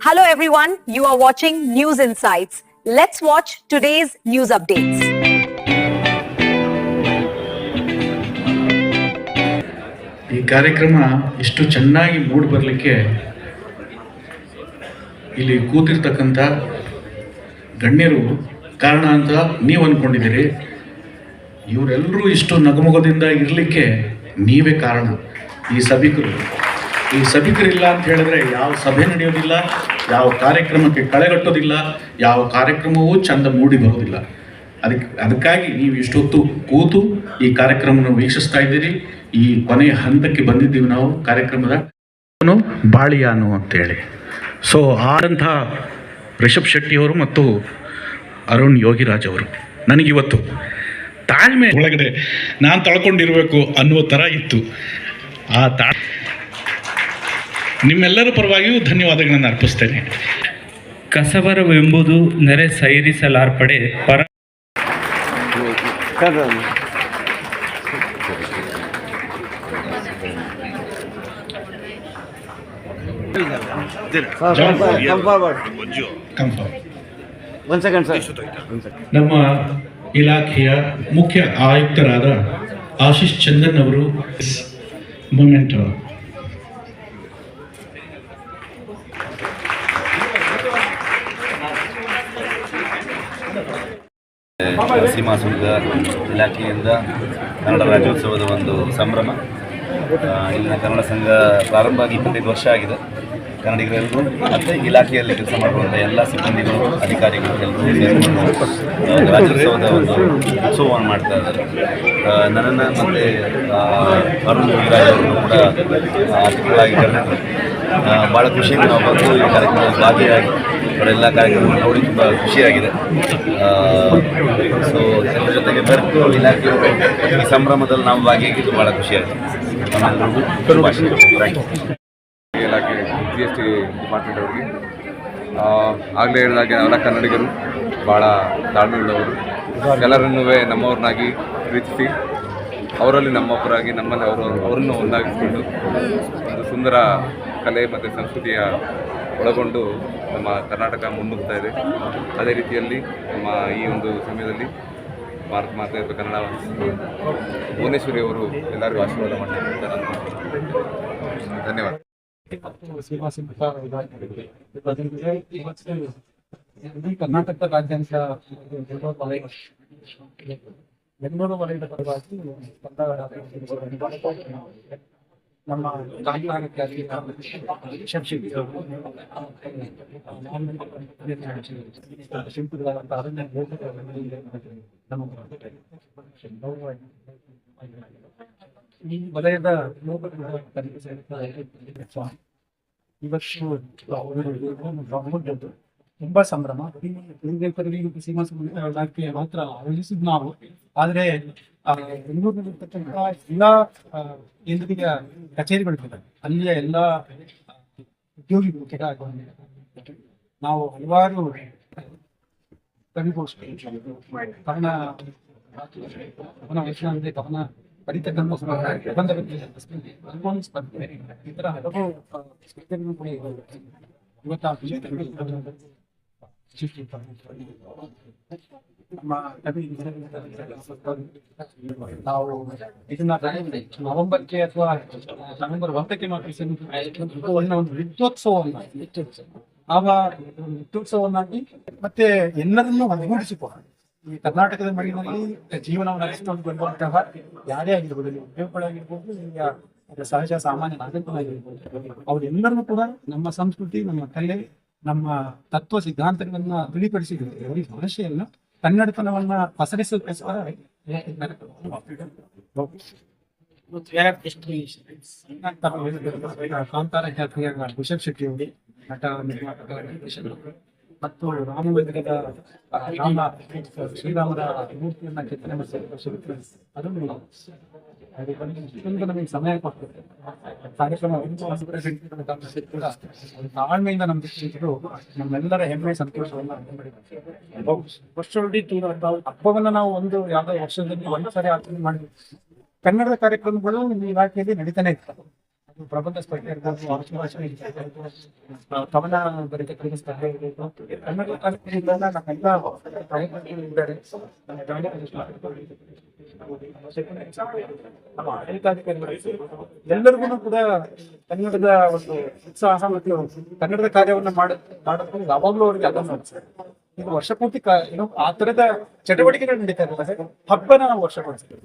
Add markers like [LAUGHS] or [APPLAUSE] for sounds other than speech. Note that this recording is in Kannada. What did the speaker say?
Hello everyone, you are watching News Insights. Let's watch today's news updates. ಈ ಕಾರ್ಯಕ್ರಮ ಇಷ್ಟು ಚೆನ್ನಾಗಿ ಮೂಡ್ ಬರಲಿಕ್ಕೆ ಇಲ್ಲಿ ಕೂತಿರ್ತಕ್ಕಂಥ ಗಣ್ಯರು ಕಾರಣ ಅಂತ ನೀವು ಅಂದ್ಕೊಂಡಿದ್ದೀರಿ ಇವರೆಲ್ಲರೂ ಇಷ್ಟು ನಗುಮುಗದಿಂದ ಇರಲಿಕ್ಕೆ ನೀವೇ ಕಾರಣ ಈ ಸಭಿಕರು ಈ ಸಭಿಕರಿಲ್ಲ ಅಂತ ಹೇಳಿದ್ರೆ ಯಾವ ಸಭೆ ನಡೆಯೋದಿಲ್ಲ, ಯಾವ ಕಾರ್ಯಕ್ರಮಕ್ಕೆ ಕಳೆಗಟ್ಟೋದಿಲ್ಲ, ಯಾವ ಕಾರ್ಯಕ್ರಮವೂ ಚಂದ ಮೂಡಿ ಬರೋದಿಲ್ಲ. ಅದಕ್ಕೆ, ಅದಕ್ಕಾಗಿ ನೀವು ಇಷ್ಟೊತ್ತು ಕೂತು ಈ ಕಾರ್ಯಕ್ರಮವನ್ನು ವೀಕ್ಷಿಸ್ತಾ ಇದ್ದೀರಿ. ಈ ಕೊನೆಯ ಹಂತಕ್ಕೆ ಬಂದಿದ್ದೀವಿ ನಾವು, ಕಾರ್ಯಕ್ರಮದ ಬಾಳಿಯಾನು ಅಂತೇಳಿ. ಸೊ ಆದಂತಹ ರಿಷಬ್ ಶೆಟ್ಟಿಯವರು ಮತ್ತು ಅರುಣ್ ಯೋಗಿರಾಜ್ ಅವರು, ನನಗಿವತ್ತು ತಾಳ್ಮೆ ಒಳಗಡೆ ನಾನು ತಳ್ಕೊಂಡಿರಬೇಕು ಅನ್ನುವ ಥರ ಇತ್ತು. ಆ ತಾ ನಿಮ್ಮೆಲ್ಲರ ಪರವಾಗಿಯೂ ಧನ್ಯವಾದಗಳನ್ನು ಅರ್ಪಿಸ್ತೇನೆ. ಕಸವರವೆಂಬುದು ನೆರೆ ಸೈರಿಸಲಾರ್ಪಡೆ ಪರ ನಮ್ಮ ಇಲಾಖೆಯ ಮುಖ್ಯ ಆಯುಕ್ತರಾದ ಆಶೀಶ್ ಚಂದನ್ ಅವರು ಮೂಮೆಂಟ್ ಸೀಮಾ ಸುಂಕ ಇಲಾಖೆಯಿಂದ ಕನ್ನಡ ರಾಜ್ಯೋತ್ಸವದ ಒಂದು ಸಂಭ್ರಮ. ಇಲ್ಲಿನ ಕನ್ನಡ ಸಂಘ ಪ್ರಾರಂಭ ಆಗಿ ಇಪ್ಪತ್ತೈದು ವರ್ಷ ಆಗಿದೆ. ಕನ್ನಡಿಗರೆಲ್ಲರೂ ಮತ್ತು ಇಲಾಖೆಯಲ್ಲಿ ಕೆಲಸ ಮಾಡುವಂಥ ಎಲ್ಲ ಸಿಬ್ಬಂದಿಗಳು, ಅಧಿಕಾರಿಗಳು ಎಲ್ಲರೂ ಸೇರಿಕೊಂಡು ರಾಜ್ಯೋತ್ಸವದ ಒಂದು ಉತ್ಸವವನ್ನು ಮಾಡ್ತಾ ಇದ್ದಾರೆ. ನನ್ನನ್ನು ಮತ್ತು ಅರುಣ್ ಅವರನ್ನು ಕೂಡ ಅತಿಥಿಗಳಾಗಿ ಕರೆದಿದ್ದರು ಭಾಳ ಖುಷಿಯಿಂದ ನಾವು ಬಂದು ಈ ಕಾರ್ಯಕ್ರಮದಲ್ಲಿ ಭಾಗಿಯಾಗಿ ಅವರೆಲ್ಲ ಕಾರ್ಯಕ್ರಮ ನೋಡಿ ತುಂಬ ಖುಷಿಯಾಗಿದೆ. ಸೊ ಎಲ್ಲರ ಜೊತೆಗೆ ಬೆರೆತು ಇಲಾಖೆಯವರು ಈ ಸಂಭ್ರಮದಲ್ಲಿ ನಾವು ಭಾಗಿಯಾಗಿದ್ದು ಭಾಳ ಖುಷಿಯಾಗಿದೆ ಇಲಾಖೆ ಜಿ ಎಸ್ ಟಿ ಡಿಪಾರ್ಟ್ಮೆಂಟ್ ಅವರಿಗೆ. ಆಗಲೇ ಹೇಳಿದಾಗೆ ಎಲ್ಲ ಕನ್ನಡಿಗರು ಭಾಳ ತಾಳ್ಮೆ ಉಳ್ಳವರು ಎಲ್ಲರನ್ನೂ ನಮ್ಮವ್ರನ್ನಾಗಿ ಪ್ರೀತಿಸಿ, ಅವರಲ್ಲಿ ನಮ್ಮೊಬ್ಬರಾಗಿ, ನಮ್ಮಲ್ಲಿ ಅವರು, ಅವರನ್ನು ಒಂದಾಗಿಸಿಕೊಂಡು ಒಂದು ಸುಂದರ ಕಲೆ ಮತ್ತು ಸಂಸ್ಕೃತಿಯ ಒಳಗೊಂಡು ನಮ್ಮ ಕರ್ನಾಟಕ ಮುನ್ನುಗ್ತಾ ಇದೆ. ಅದೇ ರೀತಿಯಲ್ಲಿ ನಮ್ಮ ಈ ಒಂದು ಸಮಯದಲ್ಲಿ ಭಾರತ ಮಾತೆ ಅಥವಾ ಕನ್ನಡ ಭುವನೇಶ್ವರಿ ಅವರು ಎಲ್ಲರಿಗೂ ಆಶೀರ್ವಾದ ನಾನು ಧನ್ಯವಾದ. ಇಡೀ ರಾಜ್ಯಾಂಶ ಬೆಂಗಳೂರು ವಲಯದ ಪರವಾಗಿ ನಮ್ಮ ಕಾರ್ಯಕ್ರಮಕ್ಕಾಗಿ ಶಿಲ್ಪಿಗಳಾದಂಥ ಅರಣ್ಯ ನಮ್ಮ ಈ ವಲಯದ ಇವತ್ತು ಅವರು ತುಂಬಾ ಸಂಭ್ರಮ. ಸೀಮಾ ಇಲಾಖೆ ಮಾತ್ರ ಆಯೋಜಿಸಿದ್ ನಾವು. ಆದ್ರೆ ಬೆಂಗಳೂರಿನಲ್ಲಿರ್ತಕ್ಕಂಥ ಎಲ್ಲ ಕೇಂದ್ರೀಯ ಕಚೇರಿಗಳಿವೆ ಅಲ್ಲಿಯ ಎಲ್ಲ ಉದ್ಯೋಗಿಗಳು ಕೆಲ ನಾವು ಹಲವಾರು ಕವಿಗೋಷ್ಠಿ ಕವನ ಕವನ ವಚನ ಅಂದ್ರೆ ಕವನ ಬರೀತಕ್ಕಂಥ ಸ್ಪರ್ಧೆ, ಪ್ರಬಂಧ ಈ ತರ ಹಲವು ಸ್ಪರ್ಧೆಗಳನ್ನು ಸ್ಪರ್ಧೆಗಳು ಕೂಡ ಇವತ್ತು ಆ ವಿಜೇತರುಗಳು ನಮ್ಮ ಕವಿ ನಾವು ಇದನ್ನ ಅಥವಾ ನವೆಂಬರ್ ಒಂದಕ್ಕೆ ಒಂದು ವಿದ್ಯೋತ್ಸವವನ್ನ ಆವ ಮತ್ತೆ ಎಲ್ಲರನ್ನೂ ಒಗ್ಗೂಡಿಸಿಕೊ ಈ ಕರ್ನಾಟಕದ ಮಡಿನಲ್ಲಿ ಜೀವನವನ್ನು ನಡೆಸಿಕೊಂಡು ಬಂದಂತಹ ಯಾರೇ ಆಗಿರ್ಬೋದು ಉದ್ಯೋಗಗಳಾಗಿರ್ಬೋದು ಈಗ ಸಹಜ ಸಾಮಾನ್ಯ ನಾಗರಿಕರಾಗಿರ್ಬೋದು ಅವರೆಲ್ಲರೂ ಕೂಡ ನಮ್ಮ ಸಂಸ್ಕೃತಿ, ನಮ್ಮ ಕಲೆ ನಮ್ಮ ತತ್ವ ಸಿದ್ಧಾಂತಗಳನ್ನ ಈ ಭಾಷೆಯನ್ನ ಕನ್ನಡತನವನ್ನ ಪಸರಿಸೋದಕ್ಕೋಸ್ಕರ [LAUGHS] ಕಾಂತಾರ ಖ್ಯಾತಿಯ ರಿಷಬ್ ಶೆಟ್ಟಿ ನಟ ನಿರ್ಮಾಪಕ ಮತ್ತು ರಾಮಮಂದಿರದ ರಾಮ ಶ್ರೀರಾಮದ ಮೂರ್ತಿಯನ್ನ ಕೆತ್ತನೆ ಅದನ್ನು ನಮಗೆ ಸಮಯ ಕೊಡ್ತದೆ. ತಾಳ್ಮೆಯಿಂದ ನಮ್ಮ ಶಿಕ್ಷಕರು ನಮ್ಮೆಲ್ಲರ ಹೆಮ್ಮೆ, ಸಂತೋಷವನ್ನ ಹಬ್ಬವನ್ನ ನಾವು ಒಂದು ಯಾವ್ದೋ ವರ್ಷದಲ್ಲಿ ಒಂದು ಸಾರಿ ಆಚರಣೆ ಮಾಡಿದ್ವಿ ಕನ್ನಡದ ಕಾರ್ಯಕ್ರಮಗಳು ನಿಮ್ಮ ಇಲಾಖೆಯಲ್ಲಿ ನಡೀತಾನೆ ಇರ್ತವೆ. ಪ್ರಬಂಧ ಸ್ಪರ್ಧೆ ಇರ್ಬೋದು ಕವನ ಬರೀತಕ್ಕಂಥ ಸ್ಪರ್ಧೆ ಇರ್ಬೋದು. ಕನ್ನಡ ಕಾಲೇಜಿನಿಂದ ನಮ್ಮೆಲ್ಲ ಪ್ರಮುಖರು ಇದ್ದಾರೆ. ನಮ್ಮ ಎಲ್ಲರಿಗೂ ಕೂಡ ಕನ್ನಡದ ಒಂದು ಉತ್ಸಾಹ ಮತ್ತು ಕನ್ನಡದ ಕಾರ್ಯವನ್ನು ಮಾಡ ಮಾಡೋದು ಯಾವಾಗಲೂ ಅವರಿಗೆ ಅದನ್ನು. ಈಗ ವರ್ಷ ಪೂರ್ತಿ ಏನೋ ಆ ತರದ ಚಟುವಟಿಕೆಗಳು ನಡೀತಾ ಇರಲ್ಲ. ಹಬ್ಬನ ನಾವು ವರ್ಷ ಪಡಿಸ್ತೀವಿ